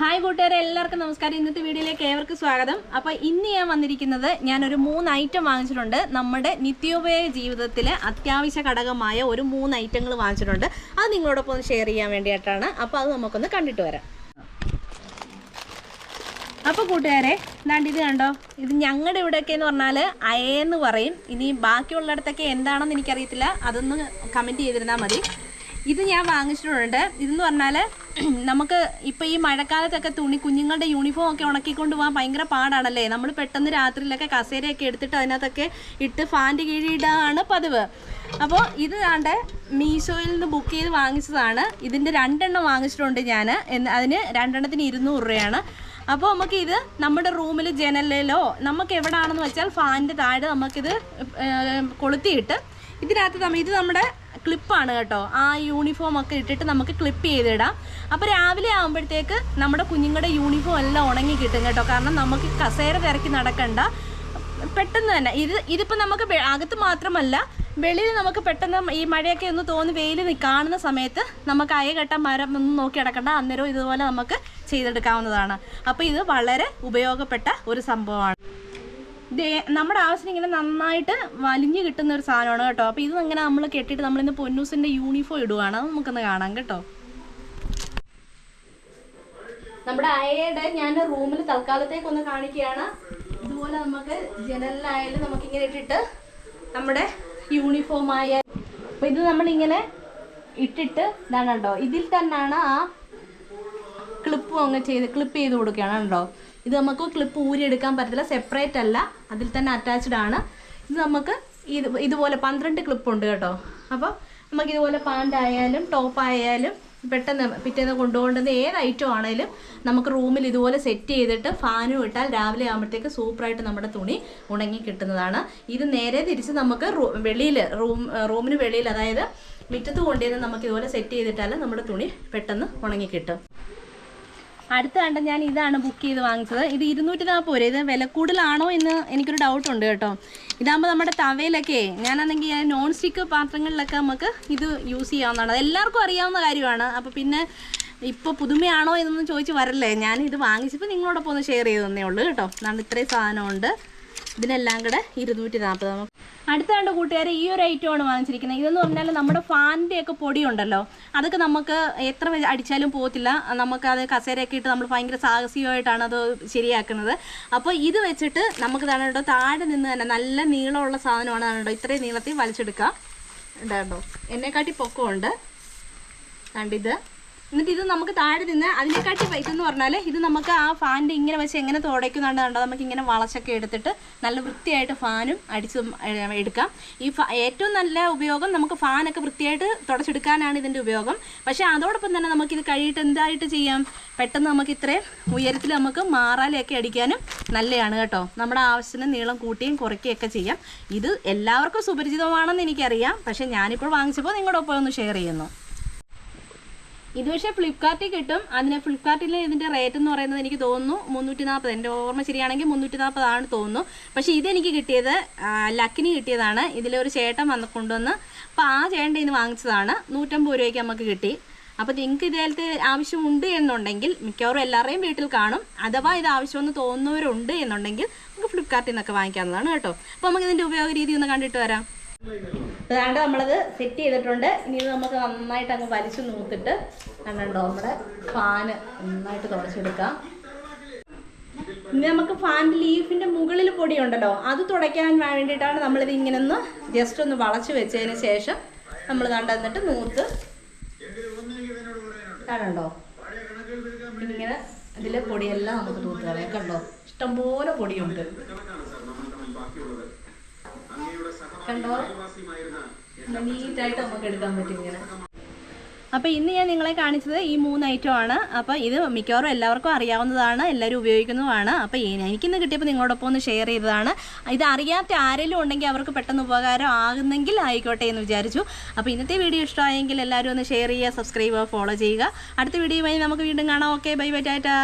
Hi കൂട്ടുകാരെ എല്ലാവർക്കും നമസ്കാരം. ഇന്നത്തെ വീഡിയോയിലേക്ക് ഏവർക്ക് സ്വാഗതം. അപ്പോൾ ഇന്ന് ഞാൻ വന്നിരിക്കുന്നത് ഞാനൊരു മൂന്ന് ഐറ്റം വാങ്ങിച്ചിട്ടുണ്ട്. നമ്മുടെ നിത്യോപയോഗ ജീവിതത്തിലെ അത്യാവശ്യ ഘടകമായ ഒരു മൂന്ന് ഐറ്റങ്ങൾ വാങ്ങിച്ചിട്ടുണ്ട്. അത് നിങ്ങളോടൊപ്പം ഒന്ന് ഷെയർ ചെയ്യാൻ വേണ്ടിയിട്ടാണ് അപ്പോൾ അത് നമുക്കൊന്ന് കണ്ടിട്ട് വരാം. അപ്പോൾ കൂട്ടുകാരെ ദാണ്ട് ഇത് കണ്ടോ? ഇത് ഞങ്ങളുടെ ഇവിടെയൊക്കെ എന്ന് പറഞ്ഞാൽ അയേന്ന് പറയും. ഇനി ബാക്കിയുള്ളിടത്തൊക്കെ എന്താണെന്ന് എനിക്കറിയത്തില്ല. അതൊന്ന് കമന്റ് ചെയ്തിരുന്നാൽ മതി. ഇത് ഞാൻ വാങ്ങിച്ചിട്ടുണ്ട്. ഇതെന്ന് പറഞ്ഞാൽ നമുക്ക് ഇപ്പോൾ ഈ മഴക്കാലത്തൊക്കെ തുണി കുഞ്ഞുങ്ങളുടെ യൂണിഫോം ഒക്കെ ഉണക്കിക്കൊണ്ട് പോകാൻ ഭയങ്കര പാടാണല്ലേ? നമ്മൾ പെട്ടെന്ന് രാത്രിയിലൊക്കെ കസേരയൊക്കെ എടുത്തിട്ട് അതിനകത്തൊക്കെ ഇട്ട് ഫാന്റെ കീഴിടാണ് പതിവ്. അപ്പോൾ ഇത് കാണ്ട് മീഷോയിൽ നിന്ന് ബുക്ക് ചെയ്ത് വാങ്ങിച്ചതാണ്. ഇതിന്റെ രണ്ടെണ്ണം വാങ്ങിച്ചിട്ടുണ്ട് ഞാൻ അതിന് രണ്ടെണ്ണത്തിന് ഇരുന്നൂറ് രൂപയാണ്. അപ്പോൾ നമുക്ക് ഇത് നമ്മുടെ റൂമിൽ ജനലിലോ നമുക്ക് എവിടെയാണെന്ന് വെച്ചാൽ ഫാനിന്റെ താഴെ നമുക്കിത് കൊളുത്തിയിട്ട് ഇതിനകത്ത് ഇത് നമ്മുടെ ക്ലിപ്പാണ് കേട്ടോ. ആ യൂണിഫോം ഒക്കെ ഇട്ടിട്ട് നമുക്ക് ക്ലിപ്പ് ചെയ്തിടാം. അപ്പോൾ രാവിലെ ആകുമ്പോഴത്തേക്ക് നമ്മുടെ കുഞ്ഞുങ്ങളുടെ യൂണിഫോം എല്ലാം ഉണങ്ങി കിട്ടും കേട്ടോ. കാരണം നമുക്ക് കസേര തിരക്കി നടക്കണ്ട. പെട്ടെന്ന് തന്നെ. ഇത് ഇതിപ്പോൾ നമുക്ക് അകത്ത് മാത്രമല്ല വെളിയിൽ നമുക്ക് പെട്ടെന്ന് ഈ മഴയൊക്കെ ഒന്ന് തോന്നി വെയിൽ കാണുന്ന സമയത്ത് നമുക്ക് അയ കെട്ട മരം ഒന്നും നോക്കി നടക്കണ്ട. അന്നേരം ഇതുപോലെ നമുക്ക് ചെയ്തെടുക്കാവുന്നതാണ്. അപ്പോൾ ഇത് വളരെ ഉപയോഗപ്പെട്ട ഒരു സംഭവമാണ്. നമ്മുടെ ആവശ്യത്തിന് ഇങ്ങനെ നന്നായിട്ട് വലിഞ്ഞു കിട്ടുന്ന ഒരു സാധനമാണ് കേട്ടോ. അപ്പോൾ ഇത് ഇങ്ങനെ നമ്മൾ കെട്ടിയിട്ട് നമ്മളിന്ന് പൊന്നൂസിന്റെ യൂണിഫോം ഇടുവാണ്. അത് നമുക്കൊന്ന് കാണാം കേട്ടോ. നമ്മുടെ അയയുടെ ഞാൻ റൂമിൽ തൽക്കാലത്തേക്ക് ഒന്ന് കാണിക്കുകയാണ്. ഇതുപോലെ നമുക്ക് ജനലിലായാലും നമുക്കിങ്ങനെ ഇട്ടിട്ട് നമ്മുടെ യൂണിഫോമായ ആയ അപ്പോൾ ഇത് നമ്മളിങ്ങനെ ഇട്ടിട്ട് ഇതാണ് കേട്ടോ. ഇതിൽ തന്നെയാണ് ആ ക്ലിപ്പും അങ്ങ് ചെയ്ത് ക്ലിപ്പ് ചെയ്ത് കൊടുക്കുകയാണ് കേട്ടോ. ഇത് നമുക്ക് ക്ലിപ്പ് ഊരി എടുക്കാൻ പറ്റത്തില്ല സെപ്പറേറ്റ് അല്ല. അതിൽ തന്നെ അറ്റാച്ച്ഡ് ആണ്. ഇത് നമുക്ക് ഇത് ഇതുപോലെ പന്ത്രണ്ട് ക്ലിപ്പ് ഉണ്ട് കേട്ടോ. അപ്പോൾ നമുക്ക് ഇതുപോലെ പാന്റ് ആയാലും ടോപ്പ് ആയാലും പെട്ടെന്ന് പിറ്റേന്ന് കൊണ്ടുപോകേണ്ടുന്ന ഏത് ഐറ്റം ആണെങ്കിലും നമുക്ക് റൂമിൽ ഇതുപോലെ സെറ്റ് ചെയ്തിട്ട് ഫാനും ഇട്ടാൽ രാവിലെ ആകുമ്പോഴത്തേക്ക് സൂപ്പറായിട്ട് നമ്മുടെ തുണി ഉണങ്ങി കിട്ടുന്നതാണ്. ഇത് നേരെ തിരിച്ച് നമുക്ക് വെളിയിൽ റൂം റൂമിന് വെളിയിൽ അതായത് മുറ്റത്ത് കൊണ്ടുവന്ന് നമുക്ക് ഇതുപോലെ സെറ്റ് ചെയ്തിട്ടാൽ നമ്മുടെ തുണി പെട്ടെന്ന് ഉണങ്ങി കിട്ടും. അടുത്ത കണ്ട ഞാൻ ഇതാണ് ബുക്ക് ചെയ്ത് വാങ്ങിച്ചത്. ഇത് ഇരുന്നൂറ്റി നാൽപ്പത് രൂപ. ഇത് വില കൂടുതലാണോ എന്ന് എനിക്കൊരു ഡൗട്ട് ഉണ്ട് കേട്ടോ. ഇതാകുമ്പോൾ നമ്മുടെ തവയിലൊക്കെ ഞാനാണെങ്കിൽ നോൺ സ്റ്റിക്ക് പാത്രങ്ങളിലൊക്കെ നമുക്ക് ഇത് യൂസ് ചെയ്യാവുന്നതാണ്. അത് എല്ലാവർക്കും അറിയാവുന്ന കാര്യമാണ്. അപ്പോൾ പിന്നെ ഇപ്പോൾ പുതുമയാണോ എന്നൊന്നും ചോദിച്ച് വരല്ലേ. ഞാൻ ഇത് വാങ്ങിച്ചപ്പോൾ നിങ്ങളോടൊപ്പം ഒന്ന് ഷെയർ ചെയ്തു തന്നേ ഉള്ളൂ കേട്ടോ. നമ്മൾ ഇത്രയും സാധനമുണ്ട്. ഇതിനെല്ലാം കൂടെ ഇരുന്നൂറ്റി നാൽപ്പത് നമുക്ക് അടുത്ത രണ്ട് കൂട്ടുകാരെ ഈ ഒരു ഐറ്റമാണ് വാങ്ങിച്ചിരിക്കുന്നത്. ഇതെന്ന് പറഞ്ഞാൽ നമ്മുടെ ഫാനിന്റെ ഒക്കെ പൊടി ഉണ്ടല്ലോ അതൊക്കെ നമുക്ക് എത്ര അടിച്ചാലും പോകത്തില്ല. നമുക്ക് അത് കസേരയൊക്കെ ഇട്ട് നമ്മൾ ഭയങ്കര സാഹസികമായിട്ടാണ് അത് ശരിയാക്കുന്നത്. അപ്പോൾ ഇത് വെച്ചിട്ട് നമുക്ക് ഇതാണ് കേട്ടോ താഴെ നിന്ന് തന്നെ നല്ല നീളമുള്ള സാധനമാണ് ഇതാണ് കേട്ടോ. ഇത്രയും നീളത്തിൽ വലിച്ചെടുക്കാം. ഉണ്ടാണ്ടോ എന്നെക്കാട്ടി പൊക്കമുണ്ട്. കണ്ടിത്. എന്നിട്ട് ഇത് നമുക്ക് താഴെ നിന്ന് അതിനെക്കാട്ടി എന്ന് പറഞ്ഞാൽ ഇത് നമുക്ക് ആ ഫാനിന്റെ ഇങ്ങനെ വെച്ച് എങ്ങനെ തുടയ്ക്കുന്നുണ്ട് കണ്ടോ? നമുക്ക് ഇങ്ങനെ വളച്ചൊക്കെ എടുത്തിട്ട് നല്ല വൃത്തിയായിട്ട് ഫാനും അടിച്ച് എടുക്കാം. ഈ ഏറ്റവും നല്ല ഉപയോഗം നമുക്ക് ഫാനൊക്കെ വൃത്തിയായിട്ട് തുടച്ചെടുക്കാനാണ് ഇതിന്റെ ഉപയോഗം. പക്ഷേ അതോടൊപ്പം തന്നെ നമുക്കിത് കഴിയിട്ട് എന്തായിട്ട് ചെയ്യാം? പെട്ടെന്ന് നമുക്ക് ഇത്രയും ഉയരത്തിൽ നമുക്ക് മാറാലയൊക്കെ അടിക്കാനും നല്ലതാണ് കേട്ടോ. നമ്മുടെ ആവശ്യത്തിന് നീളം കൂട്ടിയും കുറയ്ക്കുകയൊക്കെ ചെയ്യാം. ഇത് എല്ലാവർക്കും സുപരിചിതമാണെന്ന് എനിക്കറിയാം. പക്ഷേ ഞാനിപ്പോൾ വാങ്ങിച്ചപ്പോൾ നിങ്ങളുടെ ഒപ്പം ഒന്ന് ഷെയർ ചെയ്യുന്നു. ഇത് പക്ഷേ ഫ്ലിപ്കാർട്ടിൽ കിട്ടും. അതിന് ഫ്ലിപ്കാർട്ടിൽ ഇതിന്റെ റേറ്റ് എന്ന് പറയുന്നത് എനിക്ക് തോന്നുന്നു മുന്നൂറ്റി നാൽപ്പത് എന്റെ ഓർമ്മ ശരിയാണെങ്കിൽ മുന്നൂറ്റി നാൽപ്പതാണ് തോന്നുന്നു. പക്ഷേ ഇതെനിക്ക് കിട്ടിയത് ലക്കിന് കിട്ടിയതാണ്. ഇതിലൊരു ചേട്ടൻ വന്ന് കൊണ്ടുവന്ന് അപ്പോൾ ആ ചേട്ടൻ ഇന്ന് വാങ്ങിച്ചതാണ്. നൂറ്റമ്പത് രൂപയ്ക്ക് നമുക്ക് കിട്ടി. അപ്പോൾ നിങ്ങൾക്ക് ഇതേലത്തെ ആവശ്യമുണ്ട് എന്നുണ്ടെങ്കിൽ മിക്കവാറും എല്ലാവരെയും വീട്ടിൽ കാണും. അഥവാ ഇത് ആവശ്യമെന്ന് തോന്നുന്നവരുണ്ട് എന്നുണ്ടെങ്കിൽ നമുക്ക് ഫ്ലിപ്കാർട്ടിൽ നിന്നൊക്കെ വാങ്ങിക്കാവുന്നതാണ് കേട്ടോ. അപ്പോൾ നമുക്ക് ഇതിന്റെ ഉപയോഗ രീതി ഒന്ന് കണ്ടിട്ട് വരാം. അതാണ്ട് നമ്മളത് സെറ്റ് ചെയ്തിട്ടുണ്ട്. ഇനി ഇത് നമുക്ക് നന്നായിട്ട് അങ്ങ് വലിച്ചു നൂത്തിട്ട് കണ്ടോ നമ്മുടെ ഫാന് നന്നായിട്ട് തുടച്ചെടുക്കാം. ഇനി നമുക്ക് ഫാൻ ലീഫിന്റെ മുകളിൽ പൊടിയുണ്ടല്ലോ അത് തുടയ്ക്കാൻ വേണ്ടിയിട്ടാണ് നമ്മളിത് ഇങ്ങനെ ഒന്ന് ജസ്റ്റ് ഒന്ന് വളച്ച് വെച്ചതിന് ശേഷം നമ്മൾ കണ്ട എന്നിട്ട് നൂത്ത് കാണണ്ടോ ഇങ്ങനെ ഇതിലെ പൊടിയെല്ലാം നമുക്ക് തൂത്ത് കളയാം. കണ്ടോ? ഇഷ്ടംപോലെ പൊടിയുണ്ട്. കണ്ടോ? നീറ്റായിട്ട് നമുക്ക് എടുക്കാൻ പറ്റും ഇങ്ങനെ. അപ്പോൾ ഇന്ന് ഞാൻ നിങ്ങളെ കാണിച്ചത് ഈ മൂന്ന് ഐറ്റം ആണ്. അപ്പോൾ ഇത് മിക്കവാറും എല്ലാവർക്കും അറിയാവുന്നതാണ് എല്ലാവരും ഉപയോഗിക്കുന്നതുമാണ്. അപ്പോൾ എനിക്കിന്ന് കിട്ടിയപ്പോൾ നിങ്ങളോടൊപ്പം ഒന്ന് ഷെയർ ചെയ്തതാണ്. ഇത് അറിയാത്ത ആരെങ്കിലും ഉണ്ടെങ്കിൽ അവർക്ക് പെട്ടെന്ന് ഉപകാരം ആകുന്നെങ്കിൽ ആയിക്കോട്ടെ എന്ന് വിചാരിച്ചു. അപ്പോൾ ഇന്നത്തെ വീഡിയോ ഇഷ്ടമായെങ്കിൽ എല്ലാവരും ഒന്ന് ഷെയർ ചെയ്യുക സബ്സ്ക്രൈബ് ഫോളോ ചെയ്യുക. അടുത്ത വീഡിയോയുമായി നമുക്ക് വീണ്ടും കാണാം. Okay bye bye tata.